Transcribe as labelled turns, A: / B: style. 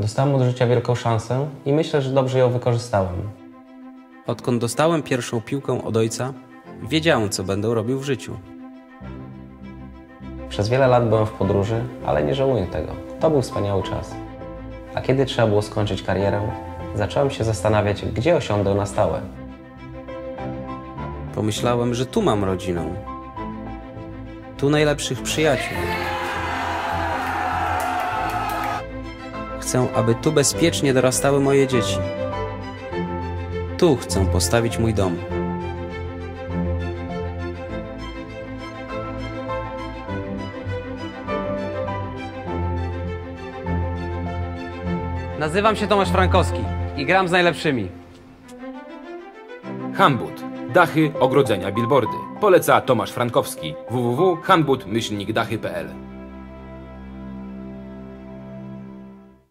A: Dostałem od życia wielką szansę i myślę, że dobrze ją wykorzystałem.
B: Odkąd dostałem pierwszą piłkę od ojca, wiedziałem, co będę robił w życiu.
A: Przez wiele lat byłem w podróży, ale nie żałuję tego. To był wspaniały czas. A kiedy trzeba było skończyć karierę, zacząłem się zastanawiać, gdzie osiądę na stałe.
B: Pomyślałem, że tu mam rodzinę. Tu najlepszych przyjaciół. Chcę, aby tu bezpiecznie dorastały moje dzieci. Tu chcę postawić mój dom. Nazywam się Tomasz Frankowski i gram z najlepszymi.
C: Hanbud. Dachy, ogrodzenia, billboardy. Poleca Tomasz Frankowski. www.hanbud-dachy.pl